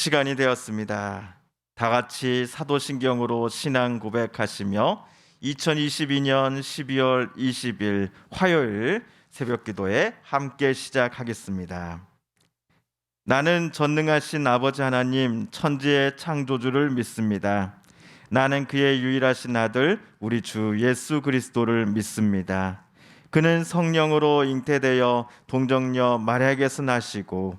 시간이 되었습니다. 다 같이 사도신경으로 신앙 고백하시며 2022년 12월 20일 화요일 새벽 기도에 함께 시작하겠습니다. 나는 전능하신 아버지 하나님 천지의 창조주를 믿습니다. 나는 그의 유일하신 아들 우리 주 예수 그리스도를 믿습니다. 그는 성령으로 잉태되어 동정녀 마리아에게서 나시고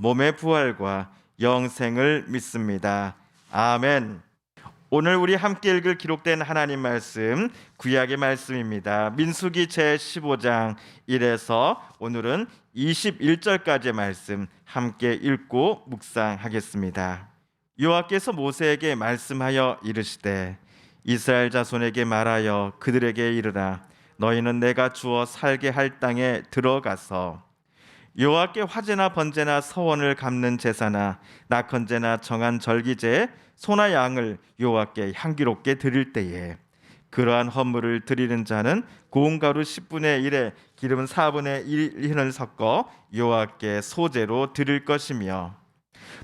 몸의 부활과 영생을 믿습니다. 아멘. 오늘 우리 함께 읽을 기록된 하나님 말씀 구약의 말씀입니다. 민수기 제 15장 1에서 오늘은 21절까지의 말씀 함께 읽고 묵상하겠습니다. 여호와께서 모세에게 말씀하여 이르시되 이스라엘 자손에게 말하여 그들에게 이르라 너희는 내가 주어 살게 할 땅에 들어가서 여호와께 화제나 번제나 서원을 갚는 제사나 낙헌제나 정한 절기제 소나 양을 여호와께 향기롭게 드릴 때에 그러한 헌물을 드리는 자는 고운 가루 10분의 1에 기름 4분의 1을 섞어 여호와께 소제로 드릴 것이며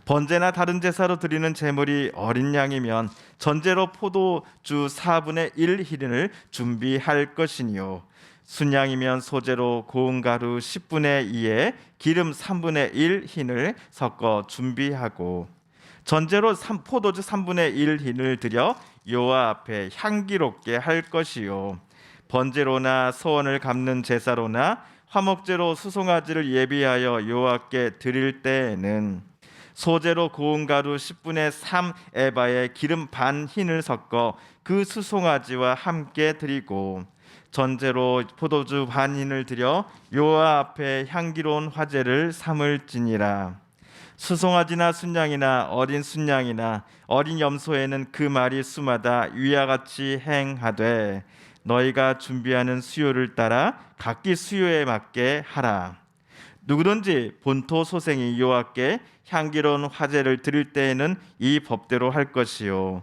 번제나 다른 제사로 드리는 제물이 어린 양이면 전제로 포도주 4분의 1 희린을 준비할 것이니요 순양이면 소제로 고운 가루 10분의 2에 기름 3분의 1 흰을 섞어 준비하고 전제로 삼- 포도주 3분의 1 흰을 들여 여호와 앞에 향기롭게 할 것이요. 번제로나 소원을 갚는 제사로나 화목제로 수송아지를 예비하여 여호와께 드릴 때에는 소제로 고운 가루 10분의 3 에바에 기름 반 흰을 섞어 그 수송아지와 함께 드리고 전제로 포도주 반 흰을 들여 여호와 앞에 향기로운 화제를 삼을지니라. 수송아지나 순양이나 어린 순양이나 어린 염소에는 그 말이 수마다 위와 같이 행하되 너희가 준비하는 수요를 따라 각기 수요에 맞게 하라. 누구든지 본토 소생이 여호와께 향기로운 화제를 드릴 때에는 이 법대로 할 것이요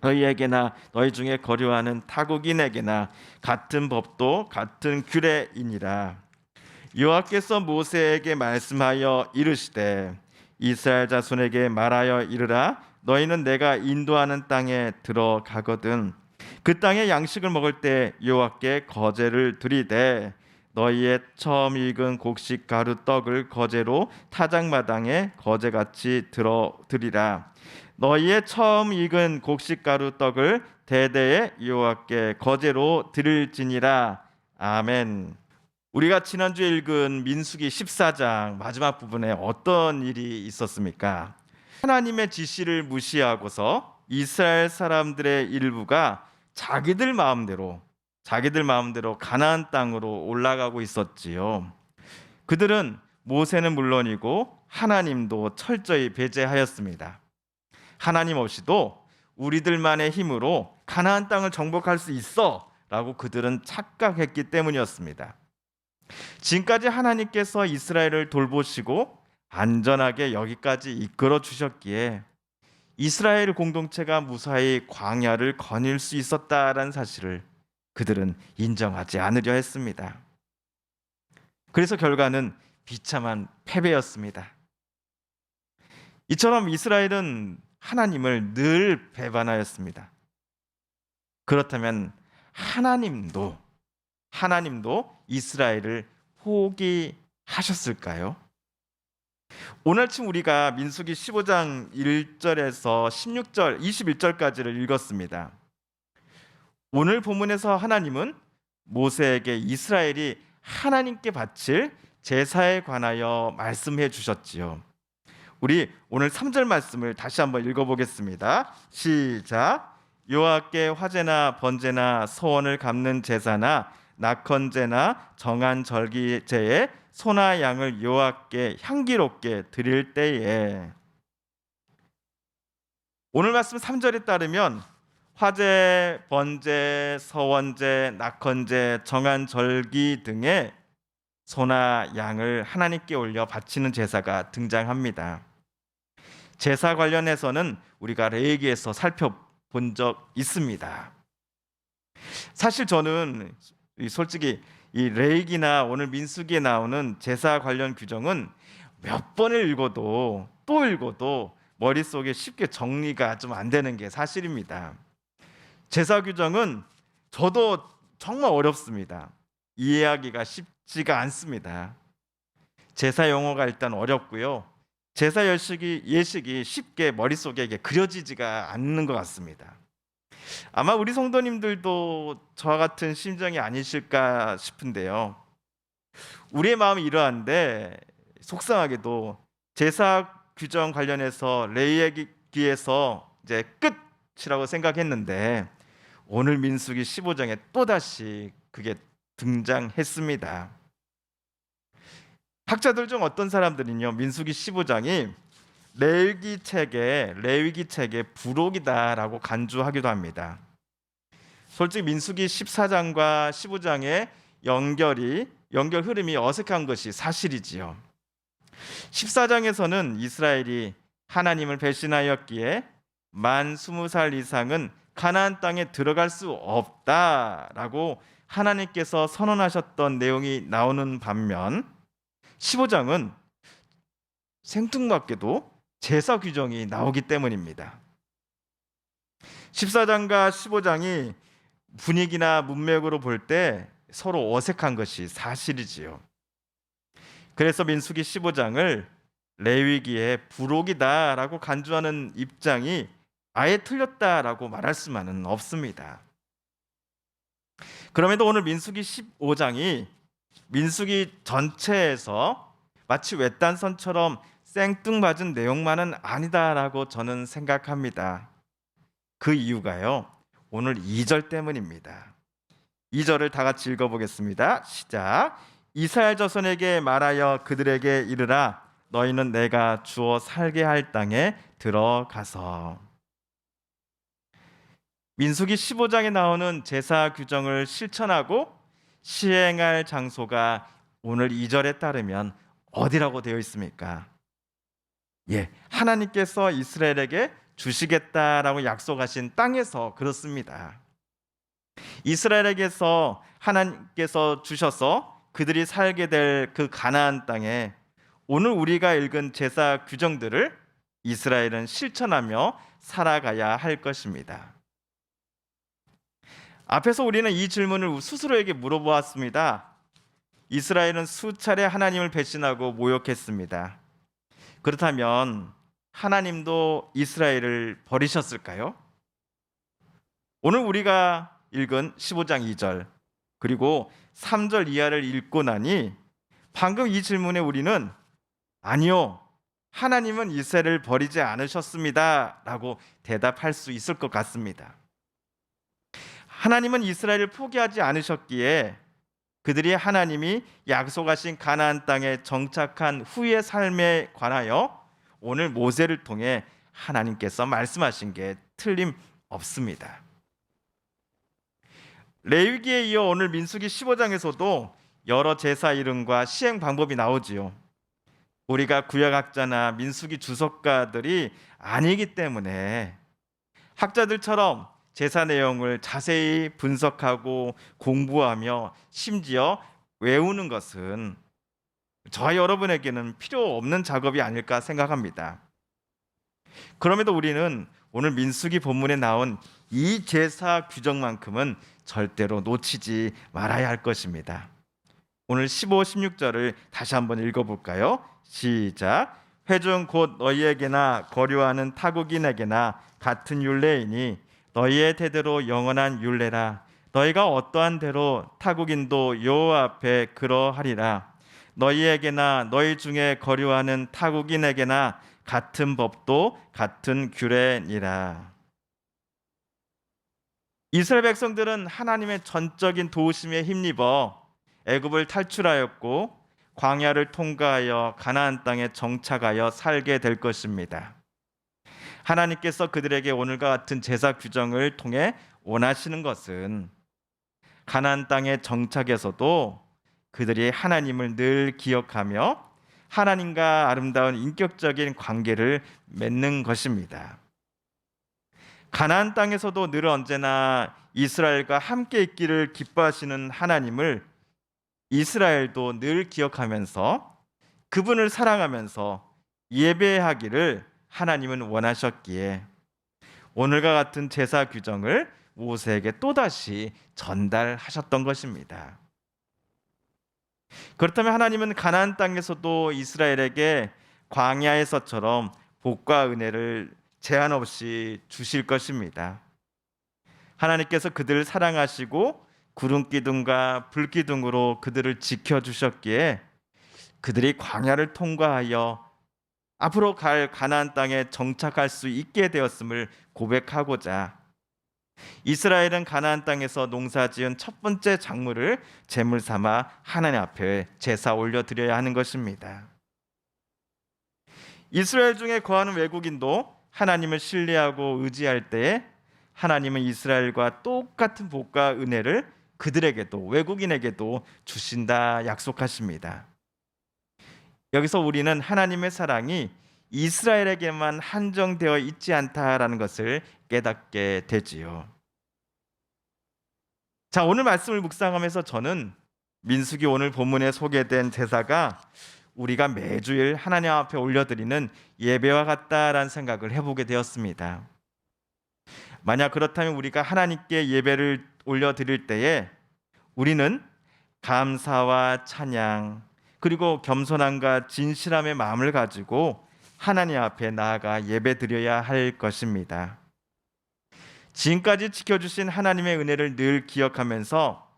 너희에게나 너희 중에 거류하는 타국인에게나 같은 법도 같은 규례이니라. 여호와께서 모세에게 말씀하여 이르시되 이스라엘 자손에게 말하여 이르라. 너희는 내가 인도하는 땅에 들어가거든. 그 땅에 양식을 먹을 때 여호와께 거제를 드리되 너희의 처음 익은 곡식 가루 떡을 거제로 타작마당에 거제같이 들어 드리라 너희의 처음 익은 곡식 가루 떡을 대대에 여호와께 거제로 드릴지니라 아멘. 우리가 지난주에 읽은 민수기 14장 마지막 부분에 어떤 일이 있었습니까? 하나님의 지시를 무시하고서 이스라엘 사람들의 일부가 자기들 마음대로 자기들 마음대로 가나안 땅으로 올라가고 있었지요. 그들은 모세는 물론이고 하나님도 철저히 배제하였습니다. 하나님 없이도 우리들만의 힘으로 가나안 땅을 정복할 수 있어라고 그들은 착각했기 때문이었습니다. 지금까지 하나님께서 이스라엘을 돌보시고 안전하게 여기까지 이끌어 주셨기에 이스라엘 공동체가 무사히 광야를 거닐 수 있었다라는 사실을 그들은 인정하지 않으려 했습니다. 그래서 결과는 비참한 패배였습니다. 이처럼 이스라엘은 하나님을 늘 배반하였습니다. 그렇다면 하나님도 하나님도 이스라엘을 포기하셨을까요? 오늘 아침 우리가 민수기 15장 1절에서 16절, 21절까지를 읽었습니다. 오늘 본문에서 하나님은 모세에게 이스라엘이 하나님께 바칠 제사에 관하여 말씀해 주셨지요. 우리 오늘 3절 말씀을 다시 한번 읽어 보겠습니다. 시작. 여호와께 화제나 번제나 소원을 갚는 제사나 낙헌제나 정한 절기제에 소나 양을 여호와께 향기롭게 드릴 때에 오늘 말씀 3절에 따르면 화제, 번제, 서원제, 낙헌제, 정한 절기 등의 소나 양을 하나님께 올려 바치는 제사가 등장합니다. 제사 관련해서는 우리가 레위기에서 살펴본 적 있습니다. 사실 저는 이 솔직히 이 레위기나 오늘 민수기에 나오는 제사 관련 규정은 몇 번을 읽어도 또 읽어도 머릿속에 쉽게 정리가 좀 안 되는 게 사실입니다. 제사 규정은 저도 정말 어렵습니다. 이해하기가 쉽지가 않습니다. 제사 용어가 일단 어렵고요. 제사 예식이 예식이 쉽게 머릿속에 그려지지가 않는 것 같습니다. 아마 우리 성도님들도 저와 같은 심정이 아니실까 싶은데요. 우리의 마음이 이러한데 속상하게도 제사 규정 관련해서 레위기에서 이제 끝이라고 생각했는데 오늘 민수기 15장에 또 다시 그게 등장했습니다. 학자들 중 어떤 사람들은요 민수기 15장이 레위기 책의 레위기 책의 부록이다라고 간주하기도 합니다. 솔직히 민수기 14장과 15장의 연결이 연결 흐름이 어색한 것이 사실이지요. 14장에서는 이스라엘이 하나님을 배신하였기에 만 20살 이상은 가나안 땅에 들어갈 수 없다라고 하나님께서 선언하셨던 내용이 나오는 반면 15장은 생뚱맞게도 제사 규정이 나오기 때문입니다. 14장과 15장이 분위기나 문맥으로 볼 때 서로 어색한 것이 사실이지요. 그래서 민수기 15장을 레위기의 부록이다라고 간주하는 입장이 아예 틀렸다라고 말할 수만은 없습니다. 그럼에도 오늘 민수기 15장이 민수기 전체에서 마치 외딴선처럼 생뚱맞은 내용만은 아니다라고 저는 생각합니다. 그 이유가요. 오늘 2절 때문입니다. 2절을 다 같이 읽어보겠습니다. 시작. 이스라엘 자손에게 말하여 그들에게 이르라 너희는 내가 주어 살게 할 땅에 들어가서 민수기 15장에 나오는 제사 규정을 실천하고 시행할 장소가 오늘 2절에 따르면 어디라고 되어 있습니까? 예, 하나님께서 이스라엘에게 주시겠다라고 약속하신 땅에서 그렇습니다. 이스라엘에게서 하나님께서 주셔서 그들이 살게 될 그 가나안 땅에 오늘 우리가 읽은 제사 규정들을 이스라엘은 실천하며 살아가야 할 것입니다. 앞에서 우리는 이 질문을 스스로에게 물어보았습니다. 이스라엘은 수차례 하나님을 배신하고 모욕했습니다. 그렇다면 하나님도 이스라엘을 버리셨을까요? 오늘 우리가 읽은 15장 2절 그리고 3절 이하를 읽고 나니 방금 이 질문에 우리는 아니요. 하나님은 이스라엘을 버리지 않으셨습니다라고 대답할 수 있을 것 같습니다. 하나님은 이스라엘을 포기하지 않으셨기에 그들이 하나님이 약속하신 가나안 땅에 정착한 후의 삶에 관하여 오늘 모세를 통해 하나님께서 말씀하신 게 틀림 없습니다. 레위기에 이어 오늘 민수기 15장에서도 여러 제사 이름과 시행 방법이 나오지요. 우리가 구약학자나 민수기 주석가들이 아니기 때문에 학자들처럼 제사 내용을 자세히 분석하고 공부하며 심지어 외우는 것은 저와 여러분에게는 필요 없는 작업이 아닐까 생각합니다. 그럼에도 우리는 오늘 민수기 본문에 나온 이 제사 규정만큼은 절대로 놓치지 말아야 할 것입니다. 오늘 15, 16절을 다시 한번 읽어볼까요? 시작. 회중 곧 너희에게나 거류하는 타국인에게나 같은 율례이니 너희의 대대로 영원한 율례라. 너희가 어떠한 대로 타국인도 여호와 앞에 그러하리라. 너희에게나 너희 중에 거류하는 타국인에게나 같은 법도 같은 규례니라. 이스라엘 백성들은 하나님의 전적인 도우심에 힘입어 애굽을 탈출하였고 광야를 통과하여 가나안 땅에 정착하여 살게 될 것입니다. 하나님께서 그들에게 오늘과 같은 제사 규정을 통해 원하시는 것은 가나안 땅에 정착해서도 그들이 하나님을 늘 기억하며 하나님과 아름다운 인격적인 관계를 맺는 것입니다. 가나안 땅에서도 늘 언제나 이스라엘과 함께 있기를 기뻐하시는 하나님을 이스라엘도 늘 기억하면서 그분을 사랑하면서 예배하기를 하나님은 원하셨기에 오늘과 같은 제사 규정을 모세에게 또다시 전달하셨던 것입니다. 그렇다면 하나님은 가나안 땅에서도 이스라엘에게 광야에서처럼 복과 은혜를 제한 없이 주실 것입니다. 하나님께서 그들을 사랑하시고 구름 기둥과 불 기둥으로 그들을 지켜 주셨기에 그들이 광야를 통과하여 앞으로 갈 가나안 땅에 정착할 수 있게 되었음을 고백하고자 이스라엘은 가나안 땅에서 농사지은 첫 번째 작물을 제물 삼아 하나님 앞에 제사 올려 드려야 하는 것입니다. 이스라엘 중에 거하는 외국인도 하나님을 신뢰하고 의지할 때에 하나님은 이스라엘과 똑같은 복과 은혜를 그들에게도 외국인에게도 주신다 약속하십니다. 여기서 우리는 하나님의 사랑이 이스라엘에게만 한정되어 있지 않다라는 것을 깨닫게 되지요. 자, 오늘 말씀을 묵상하면서 저는 민수기 오늘 본문에 소개된 제사가 우리가 매주일 하나님 앞에 올려드리는 예배와 같다라는 생각을 해보게 되었습니다. 만약 그렇다면 우리가 하나님께 예배를 올려드릴 때에 우리는 감사와 찬양 그리고 겸손함과 진실함의 마음을 가지고 하나님 앞에 나아가 예배드려야 할 것입니다. 지금까지 지켜주신 하나님의 은혜를 늘 기억하면서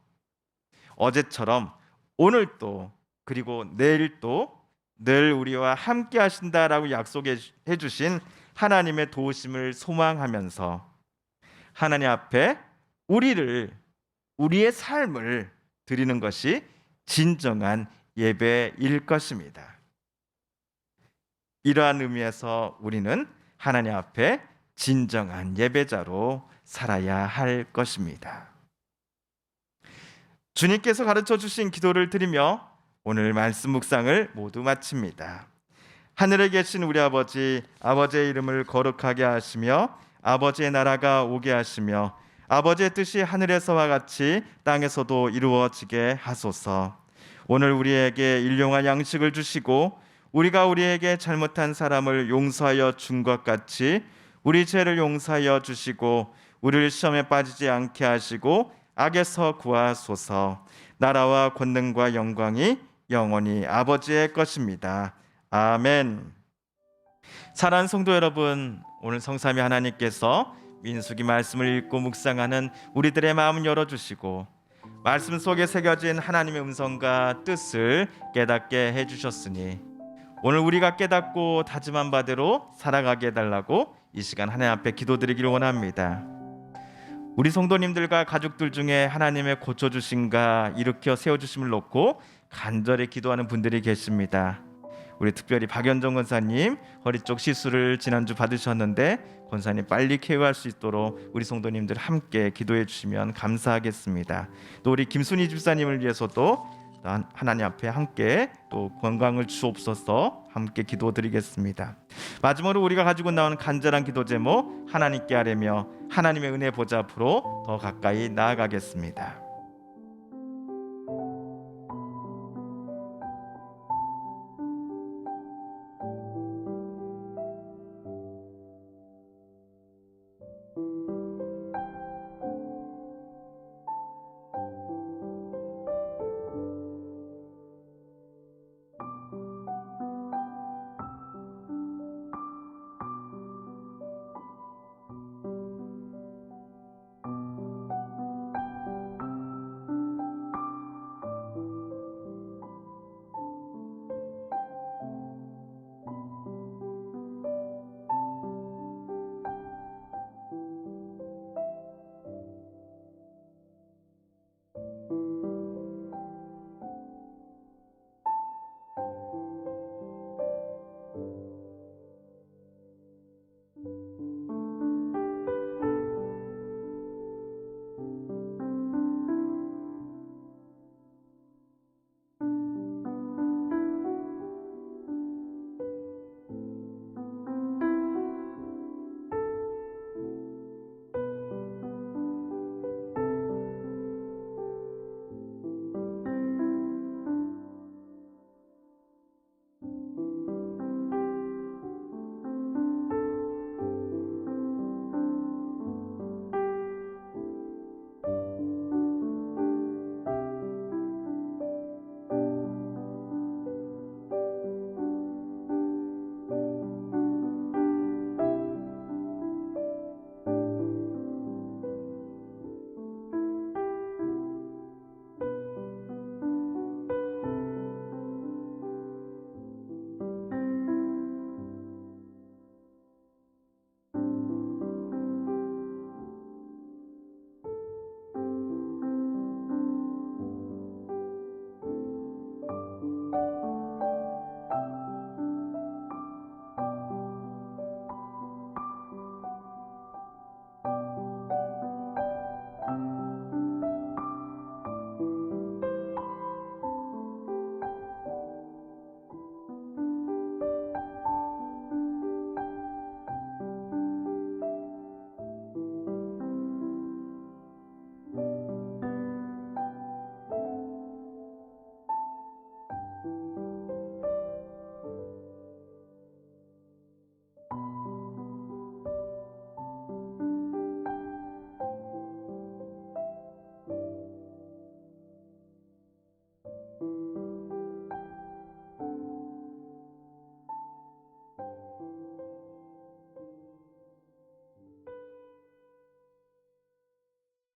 어제처럼 오늘도 그리고 내일도 늘 우리와 함께 하신다라고 약속해 주신 하나님의 도우심을 소망하면서 하나님 앞에 우리를 우리의 삶을 드리는 것이 진정한 예배일 것입니다. 이러한 의미에서 우리는 하나님 앞에 진정한 예배자로 살아야 할 것입니다. 주님께서 가르쳐 주신 기도를 드리며 오늘 말씀 묵상을 모두 마칩니다. 하늘에 계신 우리 아버지, 아버지의 이름을 거룩하게 하시며 아버지의 나라가 오게 하시며 아버지의 뜻이 하늘에서와 같이 땅에서도 이루어지게 하소서. 오늘 우리에게 일용할 양식을 주시고 우리가 우리에게 잘못한 사람을 용서하여 준 것 같이 우리 죄를 용서하여 주시고 우리를 시험에 빠지지 않게 하시고 악에서 구하소서. 나라와 권능과 영광이 영원히 아버지의 것입니다. 아멘. 사랑하는 성도 여러분, 오늘 성삼위 하나님께서 민수기 말씀을 읽고 묵상하는 우리들의 마음을 열어 주시고 말씀 속에 새겨진 하나님의 음성과 뜻을 깨닫게 해 주셨으니 오늘 우리가 깨닫고 다짐한 바대로 살아가게 해 달라고 이 시간 하나님 앞에 기도드리기를 원합니다. 우리 성도님들과 가족들 중에 하나님의 고쳐주신가 일으켜 세워 주심을 놓고 간절히 기도하는 분들이 계십니다. 우리 특별히 박연정 권사님 허리 쪽 시술을 지난주 받으셨는데 권사님 빨리 쾌유할 수 있도록 우리 성도님들 함께 기도해 주시면 감사하겠습니다. 또 우리 김순희 집사님을 위해서도 하나님 앞에 함께 또 건강을 주옵소서 함께 기도드리겠습니다. 마지막으로 우리가 가지고 나오는 간절한 기도 제목 하나님께 하려며 하나님의 은혜 보좌 앞으로 더 가까이 나아가겠습니다.